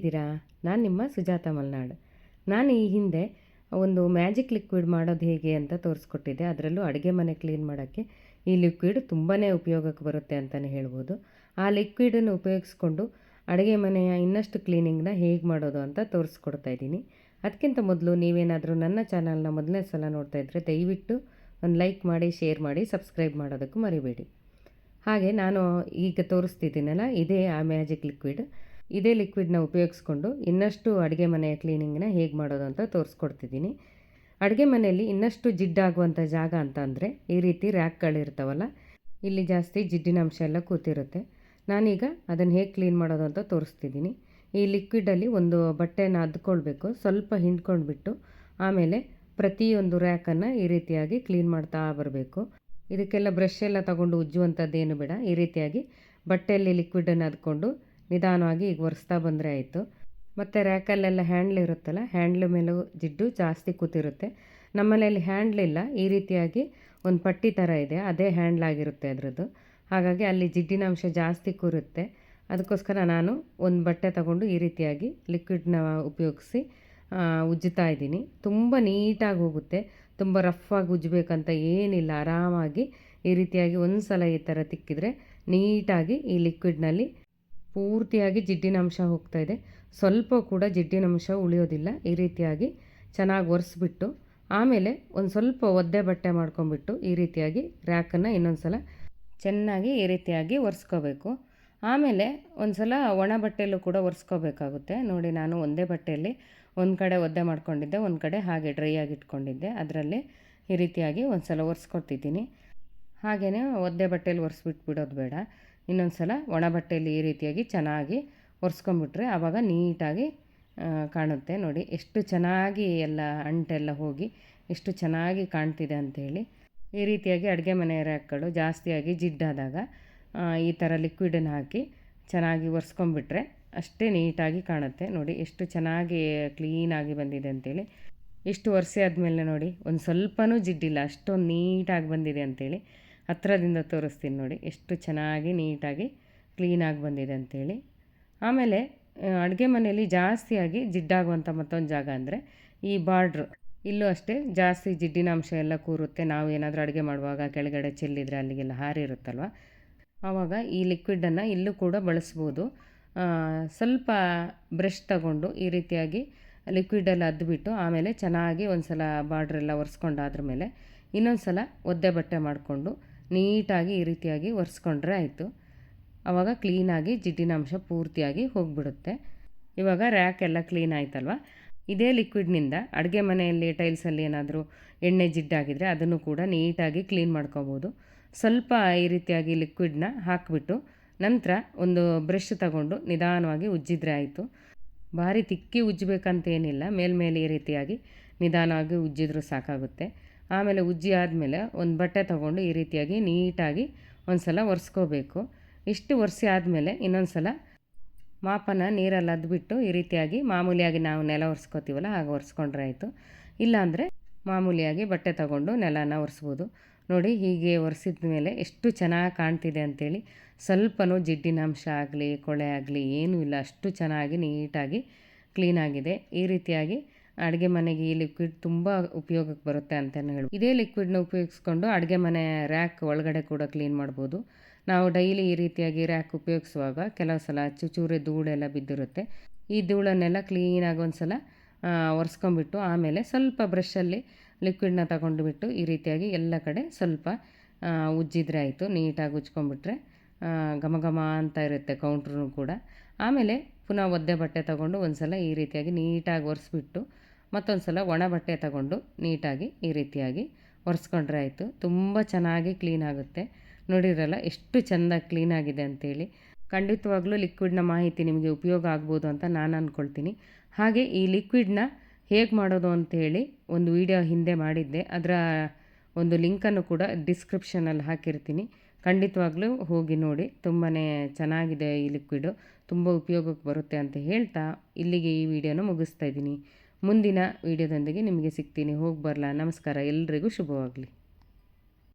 ಹೇಗಿದ್ದೀರಾ? ನಾನು ನಿಮ್ಮ ಸುಜಾತ ಮಲ್ನಾಡ್. ನಾನು ಈ ಹಿಂದೆ ಒಂದು ಮ್ಯಾಜಿಕ್ ಲಿಕ್ವಿಡ್ ಮಾಡೋದು ಹೇಗೆ ಅಂತ ತೋರಿಸ್ಕೊಟ್ಟಿದ್ದೆ. ಅದರಲ್ಲೂ ಅಡುಗೆ ಮನೆ ಕ್ಲೀನ್ ಮಾಡೋಕ್ಕೆ ಈ ಲಿಕ್ವಿಡ್ ತುಂಬಾ ಉಪಯೋಗಕ್ಕೆ ಬರುತ್ತೆ ಅಂತಲೇ ಹೇಳ್ಬೋದು. ಆ ಲಿಕ್ವಿಡನ್ನು ಉಪಯೋಗಿಸ್ಕೊಂಡು ಅಡುಗೆ ಮನೆಯ ಇನ್ನಷ್ಟು ಕ್ಲೀನಿಂಗ್ನ ಹೇಗೆ ಮಾಡೋದು ಅಂತ ತೋರಿಸ್ಕೊಡ್ತಾ ಇದ್ದೀನಿ. ಅದಕ್ಕಿಂತ ಮೊದಲು ನೀವೇನಾದರೂ ನನ್ನ ಚಾನಲ್ನ ಮೊದಲನೇ ಸಲ ನೋಡ್ತಾ ಇದ್ದರೆ ದಯವಿಟ್ಟು ಒಂದು ಲೈಕ್ ಮಾಡಿ, ಶೇರ್ ಮಾಡಿ, ಸಬ್ಸ್ಕ್ರೈಬ್ ಮಾಡೋದಕ್ಕೂ ಮರಿಬೇಡಿ. ಹಾಗೆ ನಾನು ಈಗ ತೋರಿಸ್ತಿದ್ದೀನಲ್ಲ, ಇದೇ ಆ ಮ್ಯಾಜಿಕ್ ಲಿಕ್ವಿಡ್. ಇದೇ ಲಿಕ್ವಿಡ್ನ ಉಪಯೋಗಿಸ್ಕೊಂಡು ಇನ್ನಷ್ಟು ಅಡುಗೆ ಮನೆಯ ಕ್ಲೀನಿಂಗ್ನ ಹೇಗೆ ಮಾಡೋದು ಅಂತ ತೋರಿಸ್ಕೊಡ್ತಿದ್ದೀನಿ. ಅಡುಗೆ ಮನೆಯಲ್ಲಿ ಇನ್ನಷ್ಟು ಜಿಡ್ಡಾಗುವಂಥ ಜಾಗ ಅಂತ ಅಂದರೆ ಈ ರೀತಿ ರ್ಯಾಕ್ಗಳಿರ್ತಾವಲ್ಲ ಇಲ್ಲಿ ಜಾಸ್ತಿ ಜಿಡ್ಡಿನ ಅಂಶ ಎಲ್ಲ ಕೂತಿರುತ್ತೆ. ನಾನೀಗ ಅದನ್ನು ಹೇಗೆ ಕ್ಲೀನ್ ಮಾಡೋದು ಅಂತ ತೋರಿಸ್ತಿದ್ದೀನಿ. ಈ ಲಿಕ್ವಿಡಲ್ಲಿ ಒಂದು ಬಟ್ಟೆನ ಅದ್ಕೊಳ್ಬೇಕು, ಸ್ವಲ್ಪ ಹಿಂಡ್ಕೊಂಡ್ಬಿಟ್ಟು ಆಮೇಲೆ ಪ್ರತಿಯೊಂದು ರ್ಯಾಕನ್ನು ಈ ರೀತಿಯಾಗಿ ಕ್ಲೀನ್ ಮಾಡ್ತಾ ಬರಬೇಕು. ಇದಕ್ಕೆಲ್ಲ ಬ್ರಷ್ ಎಲ್ಲ ತಗೊಂಡು ಉಜ್ಜುವಂಥದ್ದೇನು ಬೇಡ, ಈ ರೀತಿಯಾಗಿ ಬಟ್ಟೆಯಲ್ಲಿ ಲಿಕ್ವಿಡನ್ನು ಅದ್ಕೊಂಡು ನಿಧಾನವಾಗಿ ಈಗ ಒರೆಸ್ತಾ ಬಂದರೆ ಆಯಿತು. ಮತ್ತು ರ್ಯಾಕಲ್ಲೆಲ್ಲ ಹ್ಯಾಂಡ್ಲ್ ಇರುತ್ತಲ್ಲ, ಹ್ಯಾಂಡ್ಲ್ ಮೇಲೂ ಜಿಡ್ಡು ಜಾಸ್ತಿ ಕೂತಿರುತ್ತೆ. ನಮ್ಮನೇಲಿ ಹ್ಯಾಂಡ್ಲ್ ಇಲ್ಲ, ಈ ರೀತಿಯಾಗಿ ಒಂದು ಪಟ್ಟಿ ಥರ ಇದೆ, ಅದೇ ಹ್ಯಾಂಡ್ಲ್ ಆಗಿರುತ್ತೆ ಅದರದ್ದು. ಹಾಗಾಗಿ ಅಲ್ಲಿ ಜಿಡ್ಡಿನ ಅಂಶ ಜಾಸ್ತಿ ಕೂರುತ್ತೆ. ಅದಕ್ಕೋಸ್ಕರ ನಾನು ಒಂದು ಬಟ್ಟೆ ತಗೊಂಡು ಈ ರೀತಿಯಾಗಿ ಲಿಕ್ವಿಡ್ನ ಉಪಯೋಗಿಸಿ ಉಜ್ಜುತ್ತಾ ಇದ್ದೀನಿ. ತುಂಬ ನೀಟಾಗಿ ಹೋಗುತ್ತೆ, ತುಂಬ ರಫಾಗಿ ಉಜ್ಜಬೇಕಂತ ಏನಿಲ್ಲ. ಆರಾಮಾಗಿ ಈ ರೀತಿಯಾಗಿ ಒಂದು ಸಲ ಈ ಥರ ತಿಕ್ಕಿದರೆ ನೀಟಾಗಿ ಈ ಲಿಕ್ವಿಡ್ನಲ್ಲಿ ಪೂರ್ತಿಯಾಗಿ ಜಿಡ್ಡಿನ ಅಂಶ ಹೋಗ್ತಾ ಇದೆ. ಸ್ವಲ್ಪ ಕೂಡ ಜಿಡ್ಡಿನ ಅಂಶ ಉಳಿಯೋದಿಲ್ಲ. ಈ ರೀತಿಯಾಗಿ ಚೆನ್ನಾಗಿ ಒರೆಸ್ಬಿಟ್ಟು, ಆಮೇಲೆ ಒಂದು ಸ್ವಲ್ಪ ಒದ್ದೆ ಬಟ್ಟೆ ಮಾಡ್ಕೊಂಬಿಟ್ಟು ಈ ರೀತಿಯಾಗಿ ರ್ಯಾಕನ್ನು ಇನ್ನೊಂದು ಸಲ ಚೆನ್ನಾಗಿ ಈ ರೀತಿಯಾಗಿ ಒರೆಸ್ಕೋಬೇಕು. ಆಮೇಲೆ ಒಂದು ಸಲ ಒಣ ಬಟ್ಟೆಯಲ್ಲೂ ಕೂಡ ಒರೆಸ್ಕೋಬೇಕಾಗುತ್ತೆ. ನೋಡಿ, ನಾನು ಒಂದೇ ಬಟ್ಟೆಯಲ್ಲಿ ಒಂದು ಕಡೆ ಒದ್ದೆ ಮಾಡ್ಕೊಂಡಿದ್ದೆ, ಒಂದು ಕಡೆ ಹಾಗೆ ಡ್ರೈ ಆಗಿ ಇಟ್ಕೊಂಡಿದ್ದೆ. ಅದರಲ್ಲಿ ಈ ರೀತಿಯಾಗಿ ಒಂದು ಸಲ ಒರೆಸ್ಕೊಡ್ತಿದ್ದೀನಿ ಹಾಗೆಯೇ ಒದ್ದೆ ಬಟ್ಟೆಯಲ್ಲಿ ಒರೆಸ್ಬಿಟ್ಟು ಬಿಡೋದು ಬೇಡ. ಇನ್ನೊಂದು ಸಲ ಒಣ ಬಟ್ಟೆಯಲ್ಲಿ ಈ ರೀತಿಯಾಗಿ ಚೆನ್ನಾಗಿ ಒರೆಸ್ಕೊಂಬಿಟ್ರೆ ಆವಾಗ ನೀಟಾಗಿ ಕಾಣುತ್ತೆ. ನೋಡಿ, ಎಷ್ಟು ಚೆನ್ನಾಗಿ ಎಲ್ಲ ಅಂಟೆಲ್ಲ ಹೋಗಿ, ಎಷ್ಟು ಚೆನ್ನಾಗಿ ಕಾಣ್ತಿದೆ ಅಂಥೇಳಿ ಈ ರೀತಿಯಾಗಿ ಅಡುಗೆ ಮನೆ ರ್ಯಾಕ್ಗಳು ಜಾಸ್ತಿಯಾಗಿ ಜಿಡ್ಡಾದಾಗ ಈ ಥರ ಲಿಕ್ವಿಡನ್ನು ಹಾಕಿ ಚೆನ್ನಾಗಿ ಒರೆಸ್ಕೊಂಬಿಟ್ರೆ ಅಷ್ಟೇ ನೀಟಾಗಿ ಕಾಣುತ್ತೆ. ನೋಡಿ, ಎಷ್ಟು ಚೆನ್ನಾಗಿ ಕ್ಲೀನಾಗಿ ಬಂದಿದೆ ಅಂತೇಳಿ. ಇಷ್ಟು ವರ್ಷ ಆದಮೇಲೆ ನೋಡಿ, ಒಂದು ಸ್ವಲ್ಪನೂ ಜಿಡ್ಡಿಲ್ಲ, ಅಷ್ಟೊಂದು ನೀಟಾಗಿ ಬಂದಿದೆ ಅಂತೇಳಿ. ಹತ್ರದಿಂದ ತೋರಿಸ್ತೀನಿ ನೋಡಿ. ಎಷ್ಟು ಚೆನ್ನಾಗಿ ನೀಟಾಗಿ ಕ್ಲೀನಾಗಿ ಬಂದಿದೆ ಅಂತೇಳಿ. ಆಮೇಲೆ ಅಡುಗೆ ಮನೆಯಲ್ಲಿ ಜಾಸ್ತಿಯಾಗಿ ಜಿಡ್ಡಾಗುವಂಥ ಮತ್ತೊಂದು ಜಾಗ ಅಂದರೆ ಈ ಬಾರ್ಡ್ರು. ಇಲ್ಲೂ ಅಷ್ಟೇ ಜಾಸ್ತಿ ಜಿಡ್ಡಿನ ಅಂಶ ಎಲ್ಲ ಕೂರುತ್ತೆ. ನಾವು ಏನಾದರೂ ಅಡುಗೆ ಮಾಡುವಾಗ ಕೆಳಗಡೆ ಚೆಲ್ಲಿದರೆ ಅಲ್ಲಿಗೆಲ್ಲ ಹಾರಿರುತ್ತಲ್ವ? ಆವಾಗ ಈ ಲಿಕ್ವಿಡನ್ನು ಇಲ್ಲೂ ಕೂಡ ಬಳಸ್ಬೋದು. ಸ್ವಲ್ಪ ಬ್ರಷ್ ತಗೊಂಡು ಈ ರೀತಿಯಾಗಿ ಲಿಕ್ವಿಡಲ್ಲಿ ಅದ್ಬಿಟ್ಟು ಆಮೇಲೆ ಚೆನ್ನಾಗಿ ಒಂದು ಸಲ ಬಾರ್ಡ್ರೆಲ್ಲ ಒರೆಸ್ಕೊಂಡಾದ್ರ ಮೇಲೆ ಇನ್ನೊಂದು ಸಲ ಒದ್ದೆ ಬಟ್ಟೆ ಮಾಡಿಕೊಂಡು ನೀಟಾಗಿ ಈ ರೀತಿಯಾಗಿ ಒರೆಸ್ಕೊಂಡ್ರೆ ಆಯಿತು. ಆವಾಗ ಕ್ಲೀನಾಗಿ ಜಿಡ್ಡಿನ ಅಂಶ ಪೂರ್ತಿಯಾಗಿ ಹೋಗಿಬಿಡುತ್ತೆ. ಇವಾಗ ರ್ಯಾಕ್ ಎಲ್ಲ ಕ್ಲೀನ್ ಆಯ್ತಲ್ವ? ಇದೇ ಲಿಕ್ವಿಡ್ನಿಂದ ಅಡುಗೆ ಮನೆಯಲ್ಲಿ, ಟೈಲ್ಸಲ್ಲಿ ಏನಾದರೂ ಎಣ್ಣೆ ಜಿಡ್ಡಾಗಿದ್ದರೆ ಅದನ್ನು ಕೂಡ ನೀಟಾಗಿ ಕ್ಲೀನ್ ಮಾಡ್ಕೋಬೋದು. ಸ್ವಲ್ಪ ಈ ರೀತಿಯಾಗಿ ಲಿಕ್ವಿಡ್ನ ಹಾಕಿಬಿಟ್ಟು ನಂತರ ಒಂದು ಬ್ರಷ್ ತಗೊಂಡು ನಿಧಾನವಾಗಿ ಉಜ್ಜಿದ್ರೆ ಆಯಿತು. ಭಾರಿ ತಿಕ್ಕಿ ಉಜ್ಜಬೇಕಂತೇನಿಲ್ಲ, ಮೇಲ್ಮೇಲೆ ಈ ರೀತಿಯಾಗಿ ನಿಧಾನವಾಗಿ ಉಜ್ಜಿದ್ರೂ ಸಾಕಾಗುತ್ತೆ. ಆಮೇಲೆ ಉಜ್ಜಿ ಆದಮೇಲೆ ಒಂದು ಬಟ್ಟೆ ತಗೊಂಡು ಈ ರೀತಿಯಾಗಿ ನೀಟಾಗಿ ಒಂದು ಸಲ ಒರೆಸ್ಕೋಬೇಕು. ಇಷ್ಟು ಒರೆಸಿ ಆದಮೇಲೆ ಇನ್ನೊಂದು ಸಲ ಮಾಪನ ನೀರಲ್ಲಿ ಅದ್ಬಿಟ್ಟು ಈ ರೀತಿಯಾಗಿ ಮಾಮೂಲಿಯಾಗಿ ನಾವು ನೆಲ ಒರೆಸ್ಕೋತೀವಲ್ಲ ಹಾಗೆ ಒರೆಸ್ಕೊಂಡ್ರೆ ಆಯಿತು. ಇಲ್ಲಾಂದರೆ ಮಾಮೂಲಿಯಾಗಿ ಬಟ್ಟೆ ತಗೊಂಡು ನೆಲನ ಒರೆಸ್ಬೋದು. ನೋಡಿ ಹೀಗೆ ಒರೆಸಿದ ಮೇಲೆ ಎಷ್ಟು ಚೆನ್ನಾಗಿ ಕಾಣ್ತಿದೆ ಅಂಥೇಳಿ ಸ್ವಲ್ಪನೂ ಜಿಡ್ಡಿನ ಅಂಶ ಆಗಲಿ, ಕೊಳೆ ಆಗಲಿ ಏನೂ ಇಲ್ಲ. ಅಷ್ಟು ಚೆನ್ನಾಗಿ ನೀಟಾಗಿ ಕ್ಲೀನಾಗಿದೆ. ಈ ರೀತಿಯಾಗಿ ಅಡುಗೆ ಮನೆಗೆ ಈ ಲಿಕ್ವಿಡ್ ತುಂಬ ಉಪಯೋಗಕ್ಕೆ ಬರುತ್ತೆ ಅಂತಲೇ ಹೇಳಿ ಇದೇ ಲಿಕ್ವಿಡ್ನ ಉಪಯೋಗಿಸ್ಕೊಂಡು ಅಡುಗೆ ಮನೆ ರ್ಯಾಕ್ ಒಳಗಡೆ ಕೂಡ ಕ್ಲೀನ್ ಮಾಡ್ಬೋದು. ನಾವು ಡೈಲಿ ಈ ರೀತಿಯಾಗಿ ರ್ಯಾಕ್ ಉಪಯೋಗಿಸುವಾಗ ಕೆಲವು ಸಲ ಚುಚೂರೆ ಧೂಳೆಲ್ಲ ಬಿದ್ದಿರುತ್ತೆ. ಈ ಧೂಳನ್ನೆಲ್ಲ ಕ್ಲೀನಾಗಿ ಒಂದು ಸಲ ಒರೆಸ್ಕೊಂಬಿಟ್ಟು ಆಮೇಲೆ ಸ್ವಲ್ಪ ಬ್ರಷಲ್ಲಿ ಲಿಕ್ವಿಡ್ನ ತಗೊಂಡು ಬಿಟ್ಟು ಈ ರೀತಿಯಾಗಿ ಎಲ್ಲ ಕಡೆ ಸ್ವಲ್ಪ ಉಜ್ಜಿದ್ರೆ ಆಯಿತು. ನೀಟಾಗಿ ಉಜ್ಕೊಂಡ್ಬಿಟ್ರೆ ಘಮ ಘಮ ಅಂತ ಇರುತ್ತೆ ಕೌಂಟ್ರೂ ಕೂಡ. ಆಮೇಲೆ ಪುನಃ ಒದ್ದೆ ಬಟ್ಟೆ ತಗೊಂಡು ಒಂದು ಸಲ ಈ ರೀತಿಯಾಗಿ ನೀಟಾಗಿ ಒರೆಸ್ಬಿಟ್ಟು ಮತ್ತೊಂದು ಸಲ ಒಣ ಬಟ್ಟೆ ತಗೊಂಡು ನೀಟಾಗಿ ಈ ರೀತಿಯಾಗಿ ಒರೆಸ್ಕೊಂಡ್ರೆ ಆಯಿತು. ತುಂಬ ಚೆನ್ನಾಗಿ ಕ್ಲೀನ್ ಆಗುತ್ತೆ. ನೋಡಿರಲ್ಲ, ಎಷ್ಟು ಚೆಂದ ಕ್ಲೀನಾಗಿದೆ ಅಂತೇಳಿ. ಖಂಡಿತವಾಗ್ಲೂ ಲಿಕ್ವಿಡ್ನ ಮಾಹಿತಿ ನಿಮಗೆ ಉಪಯೋಗ ಆಗ್ಬೋದು ಅಂತ ನಾನು ಅಂದ್ಕೊಳ್ತೀನಿ ಹಾಗೆ ಈ ಲಿಕ್ವಿಡ್ನ ಹೇಗೆ ಮಾಡೋದು ಅಂತೇಳಿ ಒಂದು ವಿಡಿಯೋ ಹಿಂದೆ ಮಾಡಿದ್ದೆ. ಅದರ ಒಂದು ಲಿಂಕನ್ನು ಕೂಡ ಡಿಸ್ಕ್ರಿಪ್ಷನಲ್ಲಿ ಹಾಕಿರ್ತೀನಿ. ಖಂಡಿತವಾಗ್ಲೂ ಹೋಗಿ ನೋಡಿ. ತುಂಬಾ ಚೆನ್ನಾಗಿದೆ ಈ ಲಿಕ್ವಿಡು ತುಂಬ ಉಪಯೋಗಕ್ಕೆ ಬರುತ್ತೆ ಅಂತ ಹೇಳ್ತಾ ಇಲ್ಲಿಗೆ ಈ ವಿಡಿಯೋನ ಮುಗಿಸ್ತಾ ಇದ್ದೀನಿ. ಮುಂದಿನ ವಿಡಿಯೋದೊಂದಿಗೆ ನಿಮಗೆ ಸಿಗ್ತೀನಿ. ಹೋಗಿ ಬರಲಾ. ನಮಸ್ಕಾರ. ಎಲ್ರಿಗೂ ಶುಭವಾಗಲಿ.